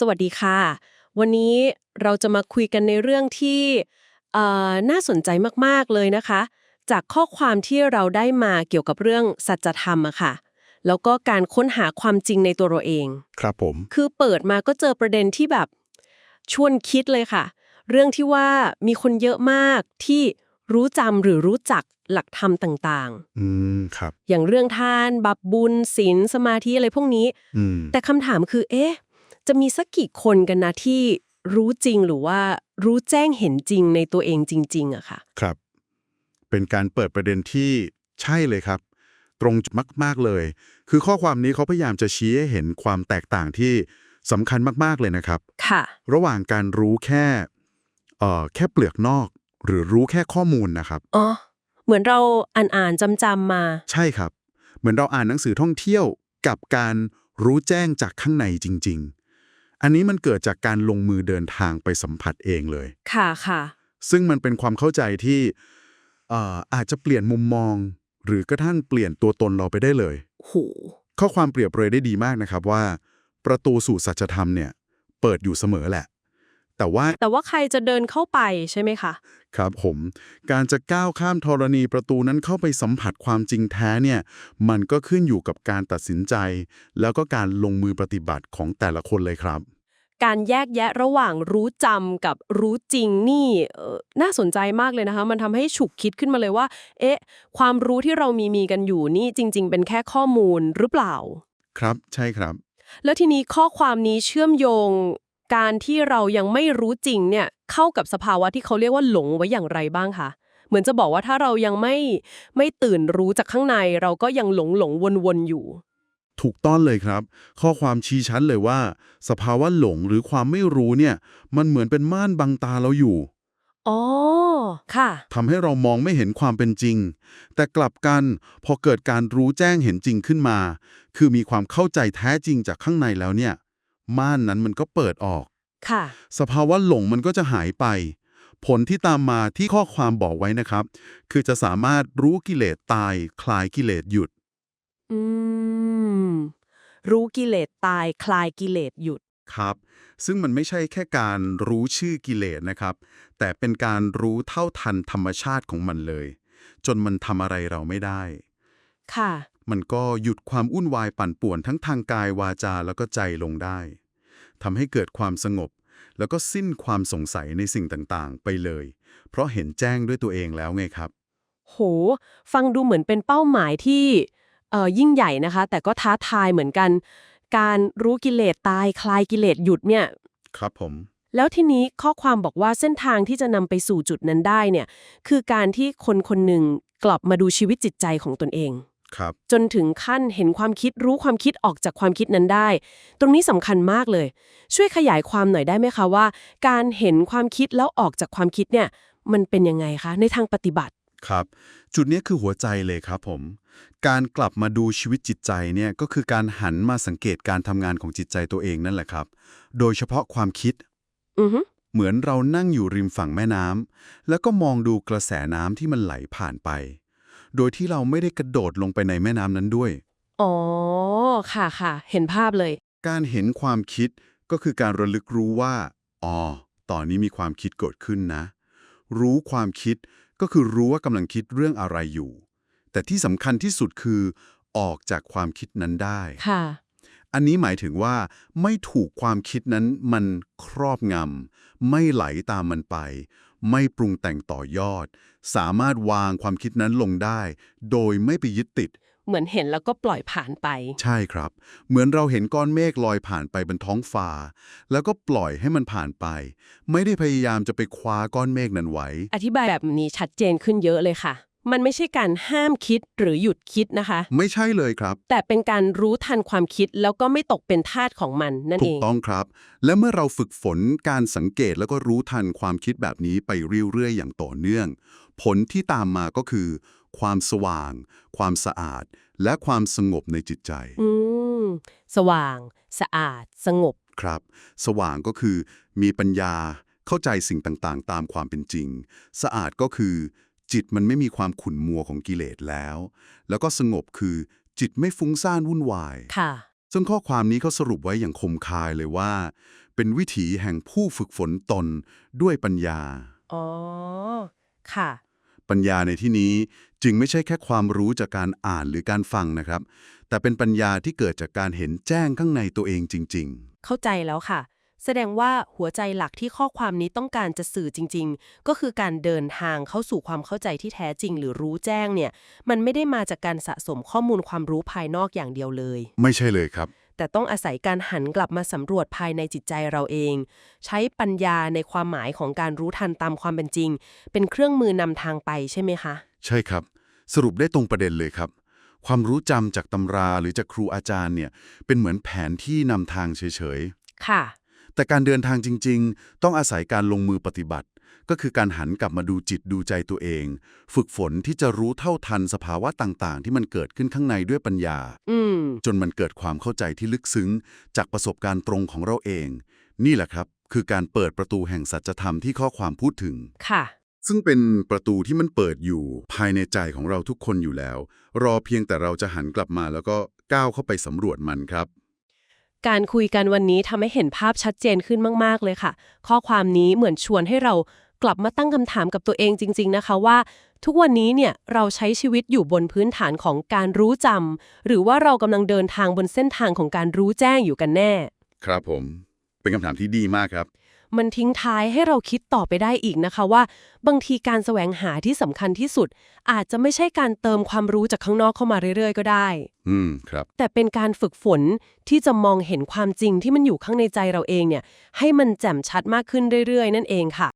สวัสดีค่ะ วันนี้เราจะมาคุยกันในเรื่องที่เอ่อน่าสนใจมากๆเลยนะคะ จากข้อความที่เราได้มาเกี่ยวกับเรื่องสัจธรรมอะค่ะ แล้วก็การค้นหาความจริงในตัวเราเอง ครับผม คือเปิดมาก็เจอประเด็นที่แบบชวนคิดเลยค่ะ เรื่องที่ว่ามีคนเยอะมากที่รู้จำหรือรู้จักหลักธรรมต่างอืม ครับๆอย่างเรื่องทาน บับบุญศีลสมาธิอะไรพวกนี้ อืม แต่คำถามคือ เอ๊ะ จะมีสักกี่คนกันนะที่รู้จริงหรือว่ารู้แจ้งเห็นจริงในตัวเองจริงๆอะค่ะ ครับ เป็นการเปิดประเด็นที่ใช่เลยครับ ตรงจุดมาก ๆเลย คือข้อความนี้เขาพยายามจะชี้ให้เห็นความแตกต่างที่สำคัญมากๆเลยนะครับ ค่ะ ระหว่างการรู้แค่เอ่อแค่เปลือกนอก หรือรู้แค่ข้อมูลนะครับ อ๋อ เหมือนเราอ่านอ่านจำจำๆมา ใช่ครับ เหมือนเราอ่านหนังสือท่องเที่ยวกับการรู้แจ้งจากข้างในจริงๆ อันนี้มันเกิดจากการลงมือเดินทางไปสัมผัสเองเลย ค่ะค่ะ ซึ่งมันเป็นความเข้าใจที่เอ่ออาจจะเปลี่ยนมุมมอง หรือกระทั่งเปลี่ยนตัวตนเราไปได้เลย โห ข้อความเปรียบเปรยได้ดีมากนะครับว่า ประตูสู่สัจธรรมเนี่ย เปิดอยู่เสมอแหละ แต่ว่าแต่ว่าใครจะเดินเข้าไปใช่ไหมคะ ครับผม การจะก้าวข้ามธรณีประตูนั้นเข้าไปสัมผัสความจริงแท้เนี่ย มันก็ขึ้นอยู่กับการตัดสินใจ แล้วก็การลงมือปฏิบัติของแต่ละคนเลยครับ การแยกแยะระหว่างรู้จำกับรู้จริงนี่เอ่อน่าสนใจมากเลยนะคะ มันทำให้ฉุกคิดขึ้นมาเลยว่า เอ๊ะ ความรู้ที่เรามีมีกันอยู่นี่จริง ๆ เป็นแค่ข้อมูลหรือเปล่า ครับ ใช่ครับ แล้วทีนี้ข้อความนี้เชื่อมโยง การที่เรายังไม่รู้จริงเนี่ยเข้ากับสภาวะที่เขาเรียกว่าหลงไว้อย่างไรบ้างคะเหมือนจะบอกว่าถ้าเรายังไม่ไม่ตื่นรู้จากข้างใน เราก็ยังหลงหลงวนวนๆอยู่ ถูกต้องเลยครับ ข้อความชี้ชัดเลยว่า สภาวะหลงหรือความไม่รู้เนี่ย มันเหมือนเป็นม่านบังตาเราอยู่อ๋อค่ะทำให้เรามองไม่เห็นความเป็นจริง แต่กลับกันพอเกิดการรู้แจ้งเห็นจริงขึ้นมา คือมีความเข้าใจแท้จริงจากข้างในแล้วเนี่ย ม่านนั้นมันก็เปิดออก ค่ะ สภาวะหลงมันก็จะหายไป ผลที่ตามมาที่ข้อความบอกไว้นะครับ คือจะสามารถรู้กิเลสตาย คลายกิเลสหยุด อืม รู้กิเลสตาย คลายกิเลสหยุด ครับ ซึ่งมันไม่ใช่แค่การรู้ชื่อกิเลสนะครับ แต่เป็นการรู้เท่าทันธรรมชาติของมันเลย จนมันทำอะไรเราไม่ได้ ค่ะมันก็หยุดความวุ่นวายปั่นป่วนทั้งทางกายวาจาแล้วก็ใจลงได้ทำให้เกิดความสงบ แล้วก็สิ้นความสงสัยในสิ่งต่างๆ ไปเลย เพราะเห็นแจ้งด้วยตัวเองแล้วไงครับ โห ฟังดูเหมือนเป็นเป้าหมายที่เอ่อยิ่งใหญ่นะคะ แต่ก็ท้าทายเหมือนกัน การรู้กิเลสตายคลายกิเลสหยุดเนี่ย ครับผม แล้วทีนี้ข้อความบอกว่าเส้นทางที่จะนำไปสู่จุดนั้นได้เนี่ย คือการที่คนคนหนึ่งกลับมาดูชีวิตจิตใจของตนเอง ครับ จนถึงขั้นเห็นความคิดรู้ความคิดออกจากความคิดนั้นได้ ตรงนี้สำคัญมากเลย ช่วยขยายความหน่อยได้ไหมคะว่า การเห็นความคิดแล้วออกจากความคิดเนี่ย มันเป็นยังไงคะในทางปฏิบัติครับ จุดนี้คือหัวใจเลยครับผม การกลับมาดูชีวิตจิตใจเนี่ยก็คือการหันมาสังเกตการทำงานของจิตใจตัวเองนั่นแหละครับ โดยเฉพาะความคิด อือฮึเหมือนเรานั่งอยู่ริมฝั่งแม่น้ำแล้วก็มองดูกระแสน้ำที่มันไหลผ่านไป โดยที่เราไม่ได้กระโดดลงไปในแม่น้ำนั้นด้วย อ๋อ ค่ะค่ะ เห็นภาพเลย การเห็นความคิดก็คือการระลึกรู้ว่า อ๋อ ตอนนี้มีความคิดเกิดขึ้นนะ รู้ความคิดก็คือรู้ว่ากำลังคิดเรื่องอะไรอยู่ แต่ที่สำคัญที่สุดคือ ออกจากความคิดนั้นได้ ค่ะ อันนี้หมายถึงว่า ไม่ถูกความคิดนั้นมันครอบงำไม่ไหลตามมันไป ไม่ปรุงแต่งต่อยอด สามารถวางความคิดนั้นลงได้ โดยไม่ไปยึดติด เหมือนเห็นแล้วก็ปล่อยผ่านไป ใช่ครับ เหมือนเราเห็นก้อนเมฆลอยผ่านไปบนท้องฟ้า แล้วก็ปล่อยให้มันผ่านไป ไม่ได้พยายามจะไปคว้าก้อนเมฆนั้นไว้ อธิบายแบบนี้ชัดเจนขึ้นเยอะเลยค่ะ มันไม่ใช่การห้ามคิดหรือหยุดคิดนะคะ ไม่ใช่เลยครับ แต่เป็นการรู้ทันความคิดแล้วก็ไม่ตกเป็นทาสของมันนั่นถูเอกง ต้องครับ และเมื่อเราฝึกฝนการสังเกตแล้วก็รู้ทันความคิดแบบนี้ไปเรื่อยๆอย่างต่อเนื่อง ผลที่ตามมาก็คือ ความสว่าง ความสะอาด และความสงบในจิตใจอืม สว่าง สะอาด สงบ ครับ สว่างก็คือ มีปัญญาเข้าใจสิ่งต่างๆ ตามความเป็นจริง สะอาดก็คือ จิตมันไม่มีความขุ่นมัวของกิเลสแล้ว แล้วก็สงบคือจิตไม่ฟุ้งซ่านวุ่นวาย ค่ะ ซึ่งข้อความนี้เขาสรุปไว้อย่างคมคายเลยว่าเเป็นวิถีแห่งผู้ฝึกฝนตนด้วยปัญญา อ๋อ ค่ะ ปัญญาในที่นี้จึงไม่ใช่แค่ความรู้จากการอ่านหรือการฟังนะครับ แต่เป็นปัญญาที่เกิดจากการเห็นแจ้งข้างในตัวเองจริงเข้าใจแล้วค่ะ แสดงว่าหัวใจหลักที่ข้อความนี้ต้องการจะสื่อจริง ๆ ก็คือการเดินทางเข้าสู่ความเข้าใจที่แท้จริง หรือรู้แจ้งเนี่ย มันไม่ได้มาจากการสะสมข้อมูลความรู้ภายนอกอย่างเดียวเลยๆไม่ใช่เลยครับ แต่ต้องอาศัยการหันกลับมาสำรวจภายในจิตใจเราเอง ใช้ปัญญาในความหมายของการรู้ทันตามความเป็นจริง เป็นเครื่องมือนำทางไปใช่ไหมคะ ใช่ครับ สรุปได้ตรงประเด็นเลยครับความรู้จำจากตำราหรือจากครูอาจารย์เนี่ยเป็นเหมือนแผนที่นำทางเฉยค่ะๆ แต่การเดินทางจริง ๆ ต้องอาศัยการลงมือปฏิบัติ ก็คือการหันกลับมาดูจิตดูใจตัวเอง ฝึกฝนที่จะรู้เท่าทันสภาวะต่างๆ ที่มันเกิดขึ้นข้างในด้วยปัญญาอืมจนมันเกิดความเข้าใจที่ลึกซึ้ง จากประสบการณ์ตรงของเราเอง นี่แหละครับ คือการเปิดประตูแห่งสัจธรรมที่ข้อความพูดถึงค่ะซึ่งเป็นประตูที่มันเปิดอยู่ภายในใจของเราทุกคนอยู่แล้ว รอเพียงแต่เราจะหันกลับมาแล้วก็ก้าวเข้าไปสำรวจมันครับ การคุยกันวันนี้ทำให้เห็นภาพชัดเจนขึ้นมาก ๆ เลยค่ะ ข้อความนี้เหมือนชวนให้เรากลับมาตั้งคำถามกับตัวเองจริง ๆ นะคะว่า ทุกวันนี้เนี่ยเราใช้ชีวิตอยู่บนพื้นฐานของการรู้จำหรือว่าเรากำลังเดินทางบนเส้นทางของการรู้แจ้งอยู่กันแน่ ครับผม เป็นคำถามที่ดีมากครับ มันทิ้งท้ายให้เราคิดต่อไปได้อีกนะคะว่า บางทีการแสวงหาที่สำคัญที่สุด อาจจะไม่ใช่การเติมความรู้จากข้างนอกเข้ามาเรื่อยๆ ก็ได้ อืมครับ แต่เป็นการฝึกฝนที่จะมองเห็นความจริงที่มันอยู่ข้างในใจเราเองเนี่ย ให้มันแจ่มชัดมากขึ้นเรื่อยๆ นั่นเองค่ะ